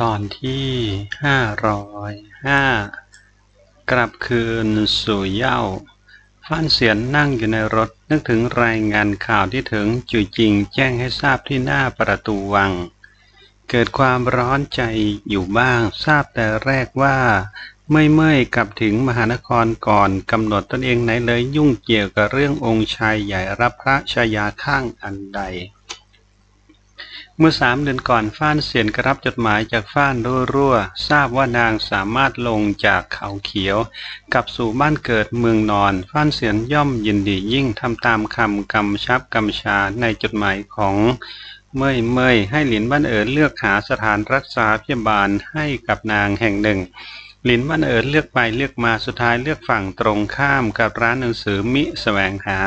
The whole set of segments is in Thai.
ตอนที่ห้าร้อยห้ากลับคืนสู่เย้าฟ้านเสียนนั่งอยู่ในรถนึกถึงรายงานข่าวที่ถึงจุจริงแจ้งให้ทราบที่หน้าประตูวัง เกิดความร้อนใจอยู่บ้างทราบแต่แรกว่าไม่เมื่อยกลับถึงมหานครก่อนกำหนดตนเองไหนเลยยุ่งเกี่ยวกับเรื่ององค์ชายใหญ่รับพระชายาข้างอันใด เมื่อสามเดือนก่อนฟ้านเสียนกรับจดหมายจากฟ้านรั่วๆทราบว่านางสามารถลงจากเขาเขียวกลับสู่บ้านเกิดเมืองนอน ฟ้านเสียนย่อมยินดียิ่งทำตามคำกำชับกำชาในจดหมายของเมยเมยให้หลินบ้านเอิญเลือกหาสถานรักษาพยาบาลให้กับนางแห่งหนึ่ง ลินบ้านเอิญเลือกไปเลือกมาสุดท้ายเลือกฝั่งตรงข้ามกับร้านหนังสือมิแสวงหา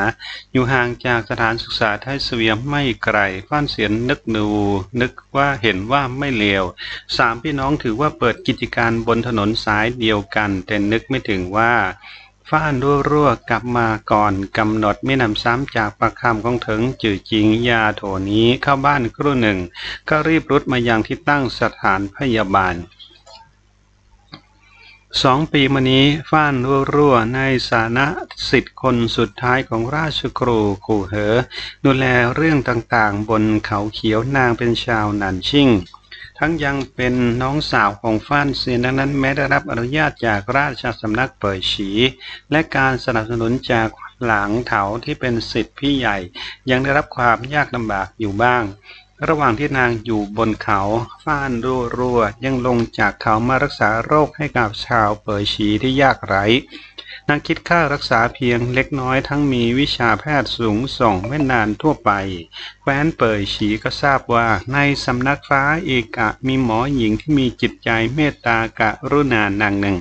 อยู่ห่างจากสถานศึกษาไทยเสวียมไม่ไกลฟ้านเสียนนึกดูนึกว่าเห็นว่าไม่เลวสามพี่น้องถือว่าเปิดกิจการบนถนนสายเดียวกัน แต่นึกไม่ถึงว่าฟ้านรั่วๆกลับมาก่อนกำหนดไม่นำซ้ำจากประคำของถึงจื่อจริงยาโถนี้เข้าบ้านครู่หนึ่ง ก็รีบรุดมายังที่ตั้งสถานพยาบาล สองปีมานี้ฟ้านรั่วๆในสานะสิทธิ์คนสุดท้ายของราชครูขู่เหอ ดูแลเรื่องต่างๆ บนเขาเขียวนางเป็นชาวนันชิ่ง ทั้งยังเป็นน้องสาวของฟ้านเซียนดังนั้นแม้ได้รับอนุญาตจากราชสำนักเปิดฉี และการสนับสนุนจากหลังเถาที่เป็นสิทธิพี่ใหญ่ ยังได้รับความยากลำบากอยู่บ้าง ระหว่างที่นางอยู่บนเขาฟ้านรั่วๆยังลงจากเขามารักษาโรคให้กับชาวเปิดฉีที่ยากไร้นางคิดค่ารักษาเพียงเล็กน้อยทั้งมีวิชาแพทย์สูงส่งไม่นานทั่วไป แคว้นเปิดฉีก็ทราบว่าในสำนักฟ้าเอกะมีหมอหญิงที่มีจิตใจเมตตากะรุณานางหนึ่ง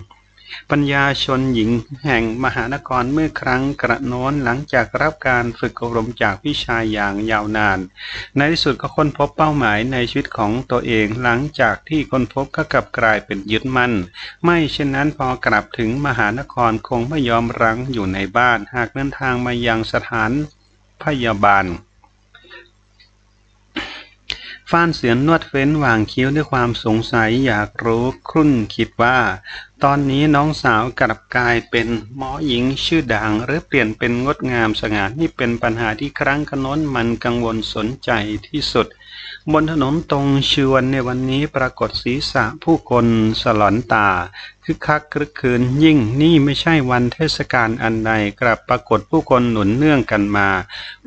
ปัญญาชนหญิงแห่งมหานครเมื่อครั้งกระโน้นหลังจากรับการฝึกอบรมจากวิชายอย่างยาวนาน ในที่สุดก็ค้นพบเป้าหมายในชีวิตของตัวเองหลังจากที่ค้นพบก็กลับกลายเป็นยึดมั่น ไม่เช่นนั้นพอกลับถึงมหานครคงไม่ยอมรั้งอยู่ในบ้าน หากเดินทางมายังสถานพยาบาลฟ้านเสียนนวดเฟ้นวางคิ้วด้วยความสงสัยอยากรู้ครุ่นคิดว่า ตอนนี้น้องสาวกลับกลายเป็นหมอหญิงชื่อดังหรือเปลี่ยนเป็นงดงามสง่านี่เป็นปัญหาที่ครั้งขน้นมันกังวลสนใจที่สุด บนถนนตรงชวนในวันนี้ปรากฏศีรษะผู้คนสลอนตา คึกคักครึกคืนยิ่งนี่ไม่ใช่วันเทศกาลอันใดกลับปรากฏผู้คนหนุนเนื่องกันมา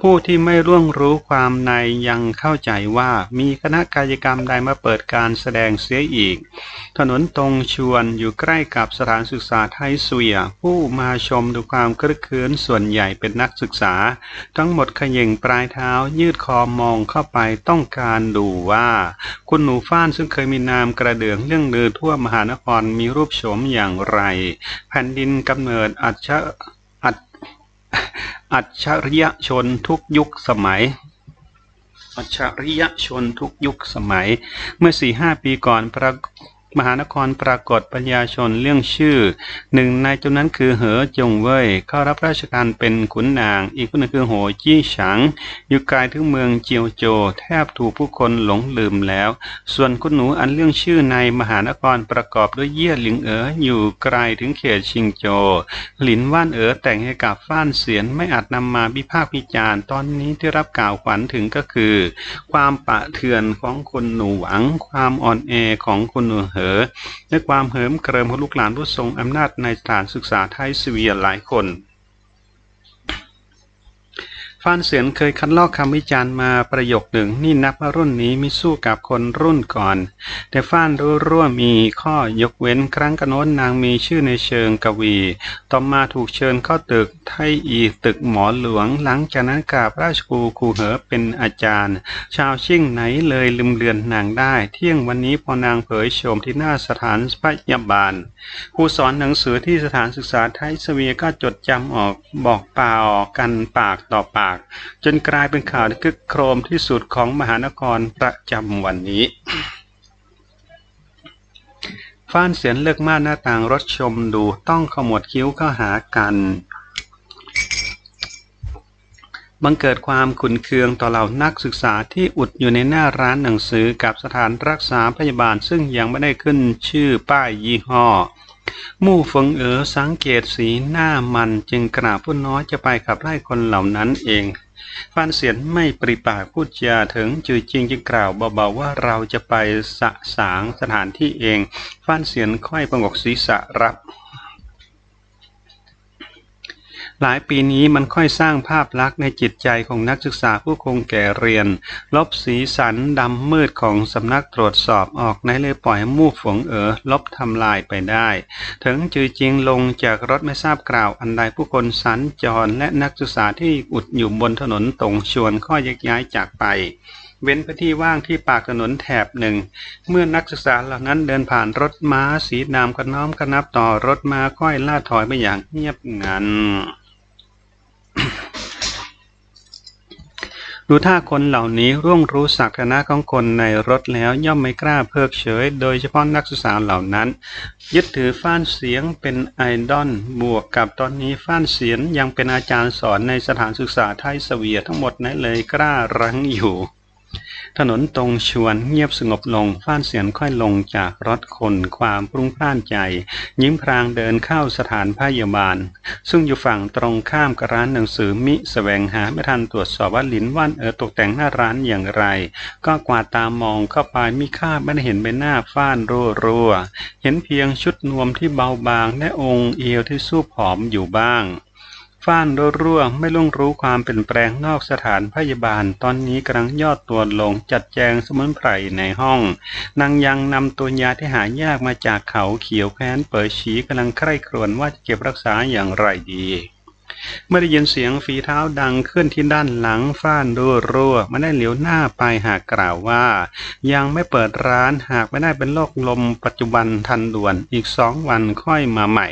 ผู้ที่ไม่ร่วงรู้ความในยังเข้าใจว่ามีคณะกายกรรมใดมาเปิดการแสดงเสียอีก ถนนตรงชวนอยู่ใกล้กับสถานศึกษาไทยเสวีย ผู้มาชมดูความครึกคืนส่วนใหญ่เป็นนักศึกษา ทั้งหมดเขย่งปลายเท้ายืดคอมองเข้าไปต้องการดูว่า คุณหนูฟ้านซึ่งเคยมีนามกระเดื่องเรื่องลือทั่วมหานครมีรูปโฉมอย่างไร แผ่นดินกำเนิดอัจฉอัจอัจฉริยชนทุกยุคสมัย อัจฉริยชนทุกยุคสมัย เมื่อสี่ห้าปีก่อนพระ มหานครปรากฏปัญญาชนเรื่องชื่อ หนึ่งในจำนั้นคือเหอจงเว่ยเข้ารับราชการเป็นขุนนาง อีกคนหนึงคือโหจี้ฉางอยู่ไกลถึงเมืองเจียวโจ แทบถูกผู้คนหลงลืมแล้ว ส่วนคุณหนูอันเรื่องชื่อในมหานครประกอบด้วยเยี่ยหลิงเอ๋ออยู่ไกลถึงเขตชิงโจ หลินว่านเอ๋อแต่งให้กับฟ้านเสียนไม่อาจนำมาวิพากษ์วิจารณ์ตอนนี้ที่รับกล่าวขวัญถึงก็คือ ความปะเถื่อนของคุณหนูหวัง ความอ่อนแอของคุณหนูเหอและความเหิมเกริมของลูกหลานผู้ทรงอำนาจในสถานศึกษาไทยสเวียหลายคน ฟานเสียนเคยคัดลอกคำวิจารณ์มาประโยคหนึ่งนี่นับว่ารุ่นนี้มิสู้กับคนรุ่นก่อน แต่ฟ้านรู้ร่วมีข้อยกเว้นครั้งกระโน้นนางมีชื่อในเชิงกวี ต่อมาถูกเชิญเข้าตึกไทยอีตึกหมอหลวง หลังจากนั้นกราบราชครูครูเหอเป็นอาจารย์ ชาวชิ่งไหนเลยลืมเลือนนางได้ เที่ยงวันนี้พอนางเผยโฉมที่หน้าสถานพยาบาลครูสอนหนังสือที่สถานศึกษาไทยสเวียก็จดจำออกบอกเปล่ากันปากต่อปากจนกลายเป็นข่าวที่คึกโครมที่สุดของมหานครประจำวันนี้ฟ้านเสียนเลิกม่านหน้าต่างรถชมดูต้องขมวดคิ้วเข้าหากัน บังเกิดความขุนเคืองต่อเหล่านักศึกษาที่อุดอยู่ในหน้าร้านหนังสือกับสถานรักษาพยาบาลซึ่งยังไม่ได้ขึ้นชื่อป้ายยี่ห้อ มู่ฝงเอ๋อสังเกตสีหน้ามันจึงกราบผู้น้อยจะไปขับไล่คนเหล่านั้นเองฟานเสียนไม่ปริปากพูดจาถึงจือจริงจึงกล่าวเบาๆว่าเราจะไปสะสางสถานที่เองฟานเสียนค่อยประงกศีรษะรับ หลายปีนี้มันค่อยสร้างภาพลักษณ์ในจิตใจของนักศึกษาผู้คงแก่เรียน ลบสีสันดำมืดของสำนักตรวจสอบออกในเลยปล่อยมู่ฝงเอ๋อลบทำลายไปได้ ถึงจือจริงลงจากรถไม่ทราบกล่าวอันใดผู้คนสัญจรและนักศึกษาที่อุดอยู่บนถนนตรงชวนข้อยกย้ายจากไปเว้นพื้นที่ว่างที่ปากถนนแถบหนึ่ง เมื่อนักศึกษาเหล่านั้นเดินผ่านรถม้าสีดำกระน้อมกระนับต่อรถม้าค่อยล่าถอยไปอย่างเงียบงัน ดูถ้าคนเหล่านี้ร่วงรู้ศักดิ์นะของคนในรถแล้วย่อมไม่กล้าเพิกเฉย โดยเฉพาะนักศึกษาเหล่านั้น ยึดถือฟ้านเสียงเป็นไอดอลบวกกับตอนนี้ฟ้านเสียงยังเป็นอาจารย์สอนในสถานศึกษาไทยสวีทั้งหมดนั้นเลยกล้ารั้งอยู่ ถนนตรงชวนเงียบสงบลงฟ้านเสียนค่อยลงจากรถคนความปรุงพร่านใจ ยิ้มพรางเดินเข้าสถานพยาบาล ซึ่งอยู่ฝั่งตรงข้ามกับร้านหนังสือมิสแสวงหาไม่ทันตรวจสอบว่าลินว่านเออตกแต่งหน้าร้านอย่างไร ก็กวาดตามองเข้าไปมิคาดไม่ได้เห็นใบหน้าฟ้านรัวรัวเห็นเพียงชุดนวมที่เบาบางและองค์เอวที่สู้ผอมอยู่บ้าง ฟ้านรั่วไม่ล่วงรู้ความเปลี่ยนแปลงนอกสถานพยาบาล ตอนนี้กำลังยอดตัวลงจัดแจงสมุนไพรในห้อง นางยังนำตัวยาที่หายากมาจากเขาเขียวแค้นเปิดฉีกำลังใคร่ครวญว่าจะเก็บรักษาอย่างไรดีเมื่อได้ยินเสียงฝีเท้าดังขึ้นที่ด้านหลังฟ้านรั่วรั่วไม่ได้เหลียวหน้าไปหากกล่าวว่า ยังไม่เปิดร้านหากไม่ได้เป็นโรคลมปัจจุบันทันด่วนอีกสองวันค่อยมาใหม่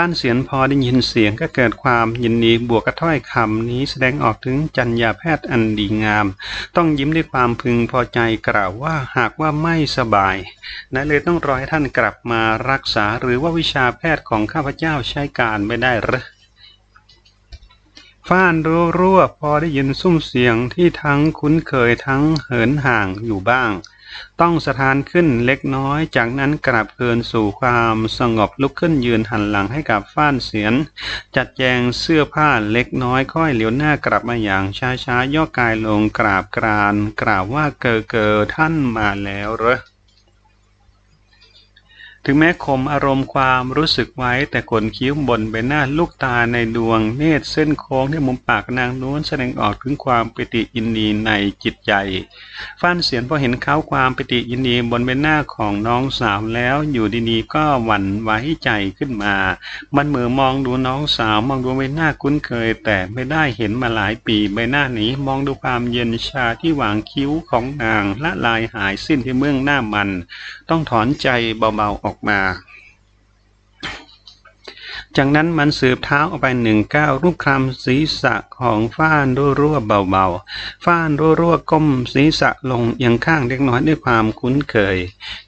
ฟ้านเสียนพอได้ยินเสียงก็เกิดความยินดีบวกกระถ้อยคำนี้แสดงออกถึงจัญญาแพทย์อันดีงาม ต้องยิ้มด้วยความพึงพอใจกล่าวว่าหากว่าไม่สบายนั่นเลยต้องรอให้ท่านกลับมารักษาหรือว่าวิชาแพทย์ของข้าพเจ้าใช้การไม่ได้หรือฟ้านรู้รั่วพอได้ยินซุ้มเสียงที่ทั้งคุ้นเคยทั้งเหินห่างอยู่บ้าง ต้องสถานขึ้นเล็กน้อย จากนั้นกลับเกินสู่ความสงบลุกขึ้นยืนหันหลังให้กับฟ้านเสียน จัดแจงเสื้อผ้าเล็กน้อยค่อยเหลียวหน้ากลับมาอย่างช้าช้าย่อกายลงกราบกรานกล่าวว่าเกอเกอท่านมาแล้วเหรอ ถึงแม้ขมอารมณ์ความรู้สึกไว้ แต่ขนคิ้วบนใบหน้าลูกตาในดวงเนตรเส้นโค้งที่มุมปากนางนู้นแสดงออกถึงความปิติอินดีในจิตใจ ฟ้านเสียนพอเห็นเขาความปิติอินดีบนใบหน้าของน้องสาวแล้วอยู่ดีๆก็หวั่นไหวใจขึ้นมา มันเหมือมองดูน้องสาวมองดูใบหน้าคุ้นเคย แต่ไม่ได้เห็นมาหลายปีใบหน้านี้มองดูความเย็นชาที่หวางคิ้วของนางละลายหายสิ้นที่เมืองหน้ามัน ต้องถอนใจเบาๆออกมา จากนั้นมันสืบเท้าออกไปหนึ่งก้าวรูปคลำศีรษะของฟ้านรั่วเบาๆ ฟ้านรั่วก้มศีรษะลงยังข้างเล็กน้อยด้วยความคุ้นเคย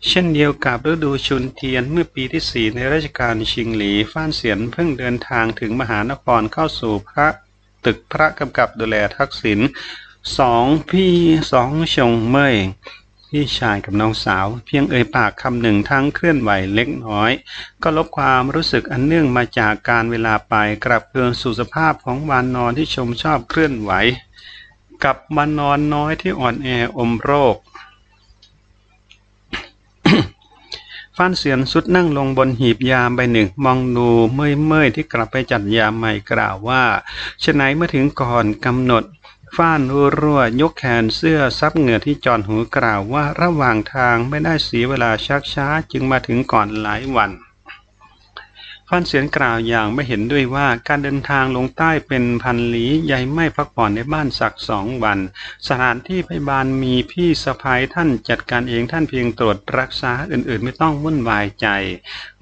เช่นเดียวกับฤดูชุนเทียนเมื่อปีที่สี่ในราชการชิงหลีฟ้านเสียนเพิ่งเดินทางถึงมหานครเข้าสู่พระตึกพระกำกับดูแลทักษิณสองพี่สองชงเมย พี่ชายกับน้องสาว เพียงเอ่ยปากคำหนึ่งทั้งเคลื่อนไหวเล็กน้อย ก็ลบความรู้สึกอันเนื่องมาจากการเวลาไปกลับเคืนสู่สภาพของวานนอนที่ชมชอบเคลื่อนไหว กับวานนอนน้อยที่อ่อนแออมโรคฟันเสียนสุดนั่งลงบนหีบยาใบหนึ่ง มองดูเมื่อยเมื่อยที่กลับไปจัดยาใหม่กล่าวว่าฉะไหนเมื่อถึงก่อนกำหนด ฟ้านรั่วยกแขนเสื้อซับเหงื่อที่จอนหูกล่าวว่าระหว่างทางไม่ได้เสียเวลาชักช้าจึงมาถึงก่อนหลายวันฟ้านเสียนกล่าวอย่างไม่เห็นด้วยว่าการเดินทางลงใต้เป็นพันลีใหญ่ไม่พักผ่อนในบ้านสักสองวัน สถานที่พยาบาลมีพี่สะพายท่านจัดการเองท่านเพียงตรวจรักษาอื่นๆ ไม่ต้องวุ่นวายใจ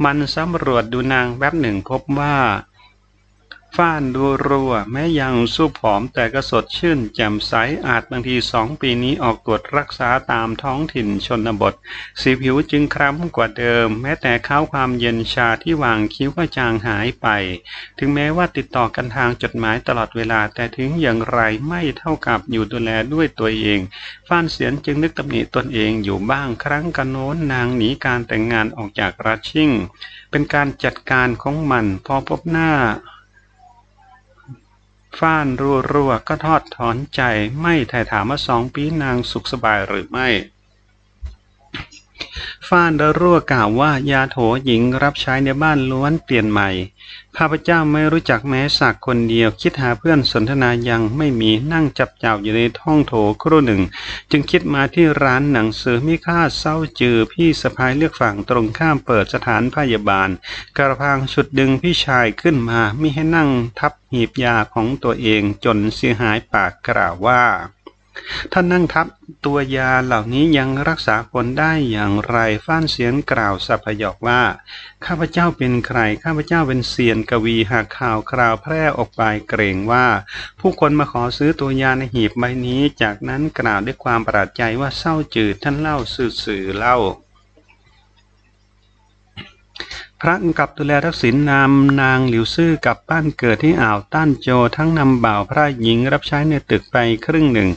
มันสำรวจดูนางแวบหนึ่งพบว่า ฟ้านดูรัว แม้ยังสู้ผอมแต่ก็สดชื่น แจ่มใสอาจบางทีสองปีนี้ออกตรวจรักษาตามท้องถิ่นชนบท สีผิวจึงคล้ำกว่าเดิม แม้แต่เข้าความเย็นชาที่วางคิ้วก็จางหายไป ถึงแม้ว่าติดต่อกันทางจดหมายตลอดเวลาแต่ถึงอย่างไรไม่เท่ากับอยู่ดูแลด้วยตัวเองฟ้านเสียนจึงนึกตำหนิตนเองอยู่บ้างครั้งกันโน้นนางหนีการแต่งงานออกจากรัชชิ่ง เป็นการจัดการของมันพอพบหน้า ฟ้านรัวรัวก็ทอดถอนใจไม่ถ่ายถามว่าสองปีนางสุขสบายหรือไม่ฟ้านรัวกล่าวว่ายาโถหญิงรับใช้ในบ้านล้วนเปลี่ยนใหม่ ข้าพเจ้าไม่รู้จักแม้สักคนเดียว คิดหาเพื่อนสนทนายังไม่มีนั่งจับจ่าอยู่ในท้องโถครู่หนึ่ง จึงคิดมาที่ร้านหนังสือมิค่าเศร้าจือพี่สะพายเลือกฝั่งตรงข้ามเปิดสถานพยาบาล กระพังชุดดึงพี่ชายขึ้นมามิให้นั่งทับหีบยาของตัวเองจนเสียหายปากกล่าวว่า ท่านนั่งทับตัวยาเหล่านี้ยังรักษาคนได้อย่างไรฟ้านเสียงกล่าวสัพยอกว่า ข้าพเจ้าเป็นใคร ข้าพเจ้าเป็นเสียนกวีหากข่าวคราวแพร่ออกไปเกรงว่า ผู้คนมาขอซื้อตัวยาในหีบใบนี้ จากนั้นกล่าวด้วยความประหลาดใจว่าเศร้าจืดท่านเล่าสื่อเล่า พระกับดูแลทักษิณนำนางหลิวซื่อกับบ้านเกิดที่อ่าวต้านโจทั้งนำบ่าวพระหญิงรับใช้ในตึกไปครึ่งหนึ่ง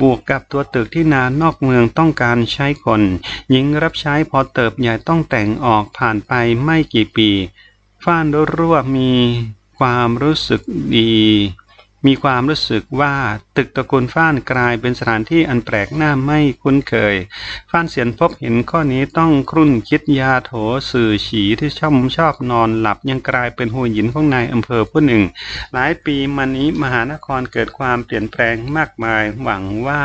บวกกับตัวตึกที่นานนอกเมืองต้องการใช้คน หญิงรับใช้พอเติบใหญ่ต้องแต่งออกผ่านไปไม่กี่ปี ฟ้านรั่วมีความรู้สึกดี มีความรู้สึกว่าตึกตระกูลฟ้านกลายเป็นสถานที่อันแปลกหน้าไม่คุ้นเคย ฟ้านเสียนพบเห็นข้อนี้ต้องครุ่นคิดยาโถสื่อฉีที่ชอบชอบนอนหลับยังกลายเป็นหัวหินของนายอำเภอผู้หนึ่ง หลายปีมานี้มหานครเกิดความเปลี่ยนแปลงมากมายหวังว่า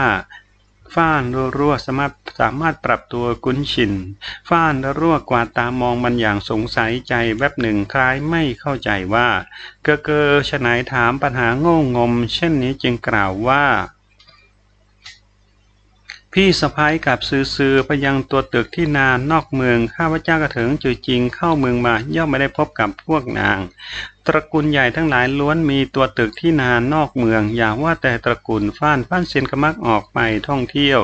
ฟ้านรั่วสามารถสามารถปรับตัวคุ้นชิน ฟ้านรั่วกว่าตามองมันอย่างสงสัยใจแวบหนึ่งคล้ายไม่เข้าใจว่า เกอเกอฉนายถามปัญหาโง่งม เช่นนี้จึงกล่าวว่า พี่สะพ้ายกับซื้อซื้อไปยังตัวตึกที่นานนอกเมืองข้าพเจ้ากระเถิงจุยจริงเข้าเมืองมาย่อมไม่ได้พบกับพวกนาง ตระกูลใหญ่ทั้งหลายล้วนมีตัวตึกที่นานนอกเมือง อย่าว่าแต่ตระกูลฟ้านฟ้านเซียนกมักออกไปท่องเที่ยว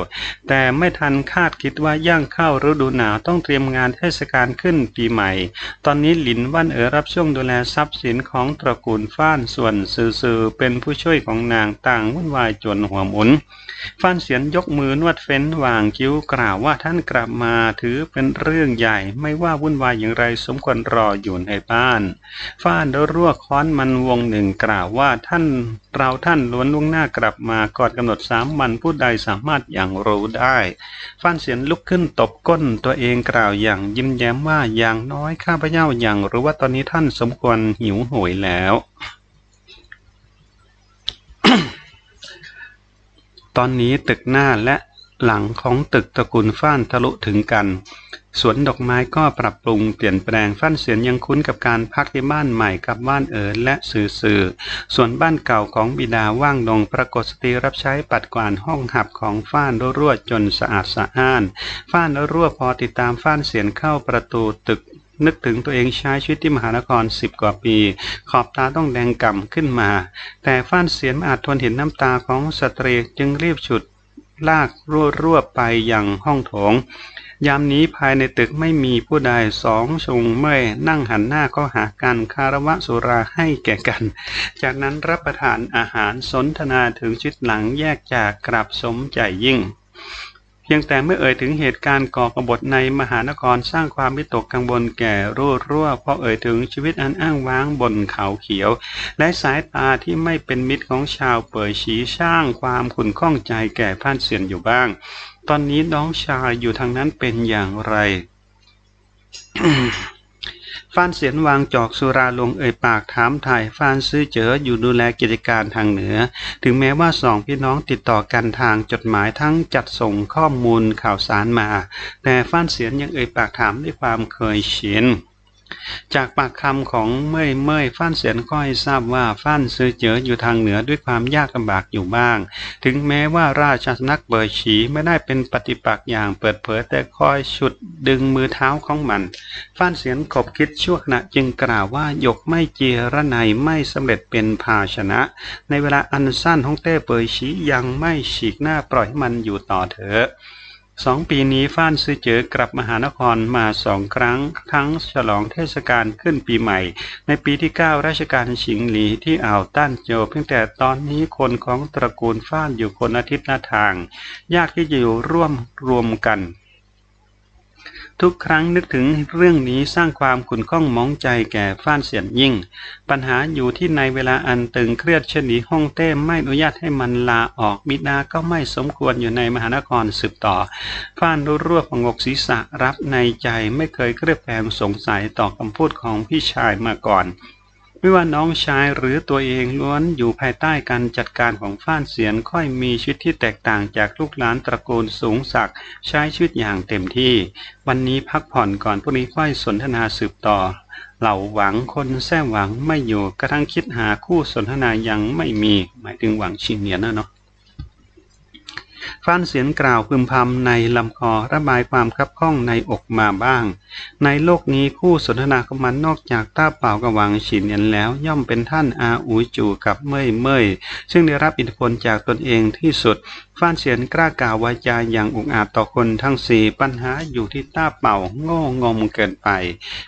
แต่ไม่ทันคาดคิดว่าย่างเข้าฤดูหนาวต้องเตรียมงานเทศกาลขึ้นปีใหม่ ตอนนี้หลินว่านเอ๋อรับช่วงดูแลทรัพย์สินของตระกูลฟ้านส่วนซื่อเป็นผู้ช่วยของนางต่างวุ่นวายจนหัวหมุนฟ้านเสียนยกมือนวดเฟ้นวางคิ้วกล่าวว่าท่านกลับมาถือเป็นเรื่องใหญ่ ไม่ว่าวุ่นวายอย่างไรสมควรรออยู่ในบ้านฟ้านรั่วค้อนมันวงหนึ่งกล่าวว่าท่านเราท่านล้วนล่วงหน้ากลับมาก่อนกำหนดสามวันผู้ใดสามารถอย่างรู้ได้ฟ้านเสียนลุกขึ้นตบก้นตัวเองกล่าวอย่างยิ้มแย้มว่าอย่างน้อยข้าพเจ้าอย่างรู้ว่าตอนนี้ท่านสมควรหิวโหยแล้วตอนนี้ตึกหน้าและหลังของตึกตระกูลฟ้านทะลุถึงกัน สวนดอกไม้ก็ปรับปรุงเปลี่ยนแปลงฟั่นเสียนยังคุ้นกับการพักที่บ้านใหม่กับบ้านเอ๋อและสื่อสื่อ ส่วนบ้านเก่าของบิดาว่างลงปรากฏสตรีรับใช้ปัดกวาดห้องหับของฟ้านรั่วจนสะอาดสะอ้านฟ้านรั่วพอติดตามฟ้านเสียนเข้าประตูตึกนึกถึงตัวเองใช้ชีวิตที่มหานครสิบกว่าปี ขอบตาต้องแดงก่ำขึ้นมา แต่ฟ้านเสียนอาจทนเห็นน้ำตาของสตรีจึงรีบฉุดลากรั่วๆไปยังห้องโถง ยามนี้ภายในตึกไม่มีผู้ใดสองชงเมื่อนั่งหันหน้าก็หากันคารวะสุราให้แก่กัน จากนั้นรับประทานอาหารสนทนาถึงชิดหลังแยกจากกราบสมใจยิ่ง เพียงแต่เมื่อเอ่ยถึงเหตุการณ์ก่อกบฏในมหานครสร้างความวิตกกังวลแก่รั่วรั่วเพราะเอ่ยถึงชีวิตอันอ้างว้างบนเขาเขียว และสายตาที่ไม่เป็นมิตรของชาวเปิดฉีสร้างความขุ่นข้องใจแก่ผ่านเสียนอยู่บ้าง ตอนนี้น้องชายอยู่ทางนั้นเป็นอย่างไรฟานเสียนวางจอกสุราลงเอ่ยปากถามถ่ายฟานซื้อเจออยู่ดูแลกิจการทางเหนือ ถึงแม้ว่าสองพี่น้องติดต่อกันทางจดหมายทั้งจัดส่งข้อมูลข่าวสารมา แต่ฟานเสียนยังเอ่ยปากถามด้วยความเคยชิน จากปากคำของเมื่อยเมื่อยฟ้านเสียนก็ให้ทราบว่าฟ้านซื้อเจออยู่ทางเหนือด้วยความยากลำบากอยู่บ้าง ถึงแม้ว่าราชสำนักเบอร์ฉีไม่ได้เป็นปฏิปักษ์อย่างเปิดเผยแต่คอยฉุดดึงมือเท้าของมันฟ้านเสียนขบคิดชั่วขณะจึงกล่าวว่าหยกไม่เจระไนไม่สำเร็จเป็นภาชนะ ในเวลาอันสั้นฮ่องเต้เบอร์ฉียังไม่ฉีกหน้าปล่อยให้มันอยู่ต่อเถอะ สองปีนี้ฟ้านซื้อเจอกลับมหานครมาสองครั้ง ทั้งฉลองเทศกาลขึ้นปีใหม่ ในปีที่เก้าราชการชิงหลีที่อ่าวต้านโจเพียงแต่ตอนนี้คนของตระกูลฟ้านอยู่คนอาทิตย์หน้าทาง ยากที่จะอยู่ร่วมรวมกัน ทุกครั้งนึกถึงเรื่องนี้สร้างความขุ่นข้องมองใจแก่ฟ้านเสียนยิ่ง ปัญหาอยู่ที่ในเวลาอันตึงเครียดเช่นนี้ห้องเต้ไม่อนุญาตให้มันลาออกบิดาก็ไม่สมควรอยู่ในมหานครสืบต่อ ฟ้านรู้รวบงกศีรษะรับในใจไม่เคยเครียดแปลงสงสัยต่อคำพูดของพี่ชายมาก่อน ไม่ว่าน้องชายหรือตัวเองล้วนอยู่ภายใต้การจัดการของฟ้านเสียนค่อยมีชีวิตที่แตกต่างจากลูกหลานตระกูลสูงศักดิ์ใช้ชีวิตอย่างเต็มที่ วันนี้พักผ่อนก่อนพวกนี้ค่อยสนทนาสืบต่อ เหล่าหวังคนแท้หวังไม่อยู่กระทั่งคิดหาคู่สนทนายังไม่มี หมายถึงหวังชิงเนียนนะเนาะ ฟันเสียงกล่าวพึมพำในลำคอระบายความคับข้องในอกมาบ้าง ในโลกนี้คู่สนทนาของมันนอกจากต้าเป่ากับวังฉินเนียนแล้ว ย่อมเป็นท่านอาอูจูกับเมยเมยซึ่งได้รับอิทธิพลจากตนเองที่สุด ฟ้านเสียนกล้ากล่าววาจาอย่างอุกอาจต่อคนทั้งสี่ปัญหาอยู่ที่ต้าเป่าโง่งมเกินไป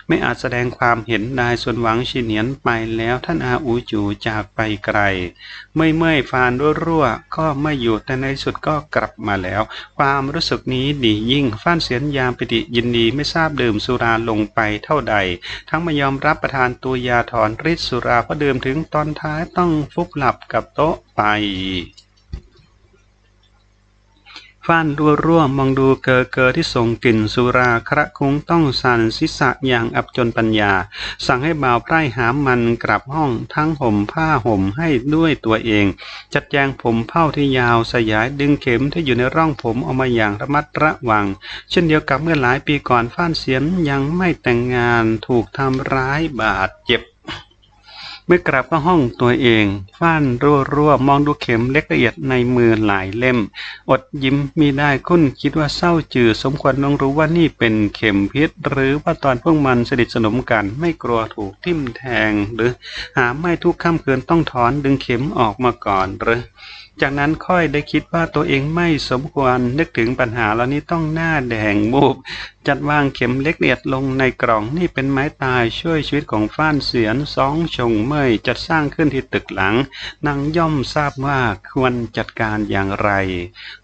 ไม่อาจแสดงความเห็นได้ส่วนหวังชินเนียนไปแล้วท่านอาอูจูจากไปไกลเมื่อเมื่อยฟานรั่วก็ไม่อยู่แต่ในสุดก็กลับมาแล้ว ความรู้สึกนี้ดียิ่งฟ้านเสียนยามปิติยินดีไม่ทราบดื่มสุราลงไปเท่าใด ทั้งไม่ยอมรับประทานตัวยาถอนฤทธิ์สุราเพราะดื่มถึงตอนท้ายต้องฟุบหลับกับโต๊ะไป ฟ้านรัวรัวมองดูเกอเกอที่ส่งกลิ่นสุราคระคุงต้องสั่นศิษะอย่างอับจนปัญญา สั่งให้บ่าวไพร่หามมันกลับห้องทั้งห่มผ้าห่มให้ด้วยตัวเอง จัดแจงผมเผ้าที่ยาวสยายดึงเข็มที่อยู่ในร่องผมออกมาอย่างระมัดระวัง เช่นเดียวกับเมื่อหลายปีก่อนฟ้านเสียนยังไม่แต่งงานถูกทำร้ายบาดเจ็บ เมื่อกลับมาห้องตัวเองฟ้านรั่วรัวมองดูเข็มเล็กละเอียดในมือหลายเล่ม อดยิ้มมีได้คุ้นคิดว่าเศร้าจืดสมควรต้องรู้ว่านี่เป็นเข็มพิษ หรือว่าตอนพวกมันสนิทสนมกันไม่กลัวถูกทิ่มแทง หรือหาไม่ทุกข้ามคืนต้องถอนดึงเข็มออกมาก่อนหรือ จากนั้นค่อยได้คิดว่าตัวเองไม่สมควรนึกถึงปัญหาเหล่านี้ต้องหน้าแดงมูบจัดวางเข็มเล็กเอียดลงในกล่องนี่เป็นไม้ตายช่วยชีวิตของฟ้านเสียนสองชงเมยจัดสร้างขึ้นที่ตึกหลังนางย่อมทราบว่าควรจัดการอย่างไร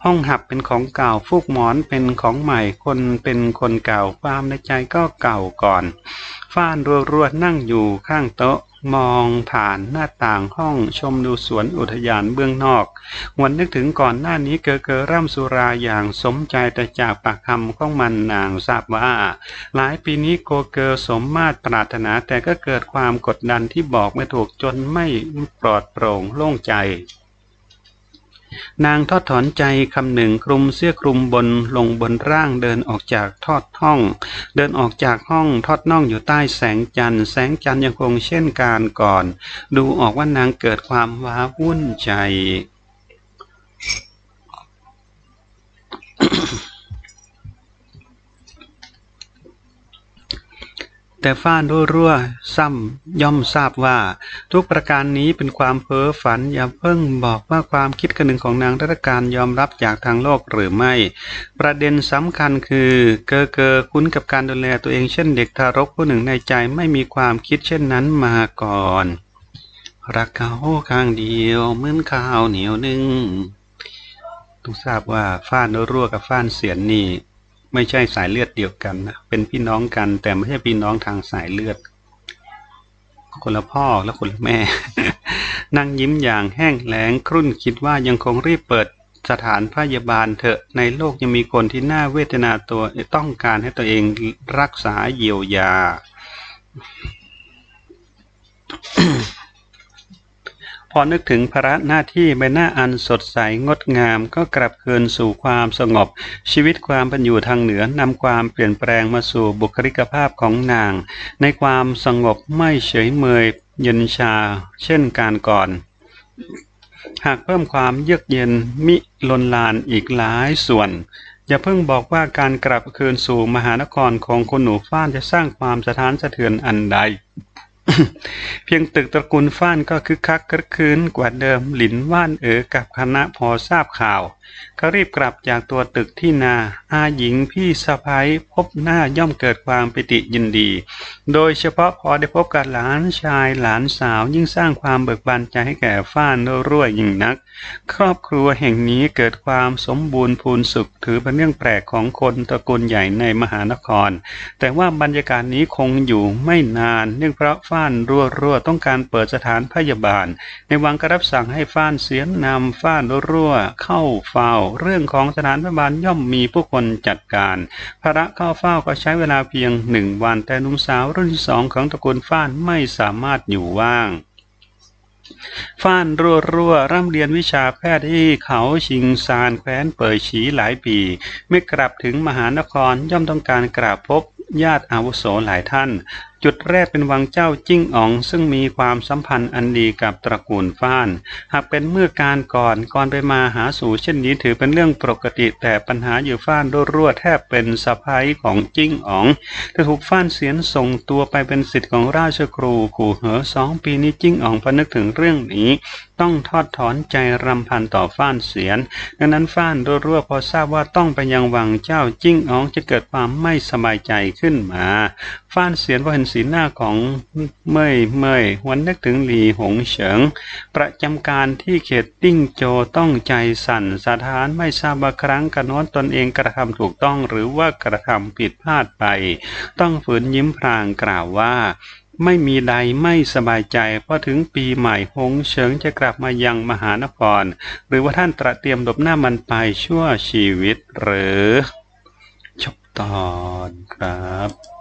ห้องหับเป็นของเก่าฟูกหมอนเป็นของใหม่คนเป็นคนเก่าความในใจก็เก่าก่อนฟ้านรัวๆนั่งอยู่ข้างโต๊ะ มองผ่านหน้าต่างห้องชมดูสวนอุทยานเบื้องนอกวันนึกถึงก่อนหน้านี้เกอเกอร่ำสุราอย่างสมใจแต่จากปากคำของมันนางทราบว่า หลายปีนี้โกเกอสมมาตรปรารถนาแต่ก็เกิดความกดดันที่บอกไม่ถูกจนไม่ปลอดโปร่งโล่งใจ นางทอดถอนใจคำหนึ่งคลุมเสื้อคลุมบนลงบนร่างเดินออกจากทอดห้อง เดินออกจากห้องทอดน่องอยู่ใต้แสงจันทร์แสงจันทร์ยังคงเช่นการก่อน ดูออกว่านางเกิดความว้าวุ่นใจ แต่ฟ้านรั่วซ้ำย่อมทราบว่า ทุกประการนี้เป็นความเพ้อฝันอย่าเพิ่งบอกว่าความคิดกระหนึ่งของนางรัตการยอมรับจากทางโลกหรือไม่ ประเด็นสำคัญคือ เกอเกอคุ้นกับการดูแลตัวเองเช่นเด็กทารกผู้หนึ่งในใจไม่มีความคิดเช่นนั้นมาก่อน รักเขาข้างเดียวเหมือนข้าวเหนียวนึ่งต้องทราบว่าฟ้านรั่วกับฟ้านเสียนนี่ ไม่ใช่สายเลือดเดียวกันนะเป็นพี่น้องกัน แต่ไม่ใช่พี่น้องทางสายเลือด คนละพ่อและคนละแม่ นั่งยิ้มอย่างแห้งแล้งครุ่นคิดว่ายังคงรีบเปิดสถานพยาบาลเถอะในโลกยังมีคนที่น่าเวทนาตัวต้องการให้ตัวเองรักษาเยียวยา อนึกถึงภาระหน้าที่ใบหน้าอันสดใสงดงาม ก็กลับคืนสู่ความสงบ ชีวิตความเป็นอยู่ทางเหนือนำความเปลี่ยนแปลงมาสู่บุคลิกภาพของนาง ในความสงบไม่เฉยเมยเย็นชา เช่นการก่อน หากเพิ่มความเยือกเย็นมิลนลานอีกหลายส่วนอย่าเพิ่งบอกว่าการกลับคืนสู่มหานครของคุณหนูฟ้านจะสร้างความสะท้านสะเทือนอันใด เพียงตึกตระกูลฟ้านก็คึกคักกระคืนกว่าเดิมหลินว่านเอ๋อกับคณะพอทราบข่าวก็รีบกลับจากตัวตึกที่นา อาหญิงพี่สะพ้ยพบหน้าย่อมเกิดความปิติยินดี โดยเฉพาะพอได้พบกับหลานชายหลานสาวยิ่งสร้างความเบิกบานใจให้แก่ฟ้านรั่วยิ่งนัก ครอบครัวแห่งนี้เกิดความสมบูรณ์พูนสุขถือเป็นเรื่องแปลกของคนตระกูลใหญ่ในมหานคร แต่ว่าบรรยากาศนี้คงอยู่ไม่นานเนื่องเพราะฟ้านรั่วรั่วต้องการเปิดสถานพยาบาล ในวังก็รับสั่งให้ฟ้านเสียนนำฟ้านรั่วเข้าเฝ้า เรื่องของสถานพยาบาลย่อมมีผู้คนจัดการภาระเข้าเฝ้าก็ใช้เวลาเพียงหนึ่งวัน แต่นุ่มสาวรุ่นที่สองของตระกูลฟ้านไม่สามารถอยู่ว่างฟ้านรัวรัวๆร่ำเรียนวิชาแพทย์ที่เขาชิงซานแคว้นเปิดฉีหลายปีเมื่อกลับถึงมหานครย่อมต้องการกราบพบญาติอาวุโสหลายท่านจุดแรกเป็นวังเจ้าจิ้งอ๋อง ซึ่งมีความสัมพันธ์อันดีกับตระกูลฟ้าน หากเป็นเมื่อการก่อนก่อนไปมาหาสู่เช่นนี้ถือเป็นเรื่องปกติแต่ปัญหาอยู่ฟ้านรั่วๆแทบเป็นสะพ้ายของจิ้งอ๋องแต่ถูกฟ้านเสียนส่งตัวไปเป็นสิทธิ์ของราชครูขู่เหอสองปีนี้จิ้งอ๋องพอนึกถึงเรื่องนี้ ต้องทอดถอนใจรำพันต่อฟ้านเสียน ดังนั้นฟ้านรั่วๆพอทราบว่าต้องไปยังวังเจ้าจิ้งอ๋องจะเกิดความไม่สบายใจขึ้นมาฟ้านเสียนพอเห็นสีหน้าของเมยเมยวันนึกถึงหลีหงเฉิง ประจำการที่เขตติ้งโจต้องใจสั่นสะท้านไม่ทราบว่าครั้งกระน้นตนเองกระทำถูกต้องหรือว่ากระทำผิดพลาดไป ต้องฝืนยิ้มพรางกล่าวว่าไม่มีใดไม่สบายใจเพราะถึงปีใหม่หงเฉิงจะกลับมายังมหานคร หรือว่าท่านตระเตรียมหลบหน้ามันไปชั่วชีวิตหรือ จบตอนครับ